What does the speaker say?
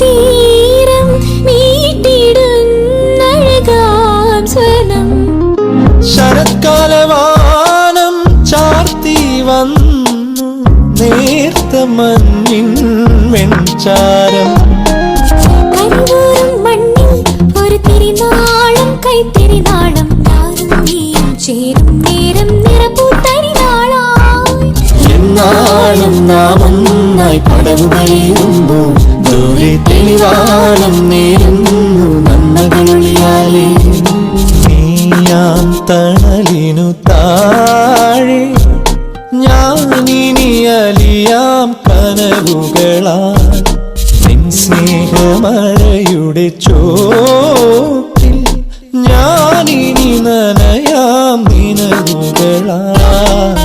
തീരം മീട്ടിടുന്നഴകാം സ്വനം. ശരത്കാലവാനം ചാർത്തി വന്നു നേർത്ത മഞ്ഞിൻ വെൺചാരം. മണ്ണിൽ ഒരു തിരിനാളം കൈത്തിരിനാളം ചേരും നേരം നിറപ്പൂത്തരിനാളായി എന്നാളും നാം ഒന്നായി പടവുകളേറുമ്പോൾ ദൂരെ തെളിവാനം നേരുന്നു നന്മകളൊളിയാലേ നീയാം തണലിനു താഴെ. ഞാനിനി അലിയാം കനവുകളാൽ. നിൻ സ്നേഹമഴയുടെ ചോട്ടിൽ ഞാനിനി നനയാം നിനവുകളാൽ.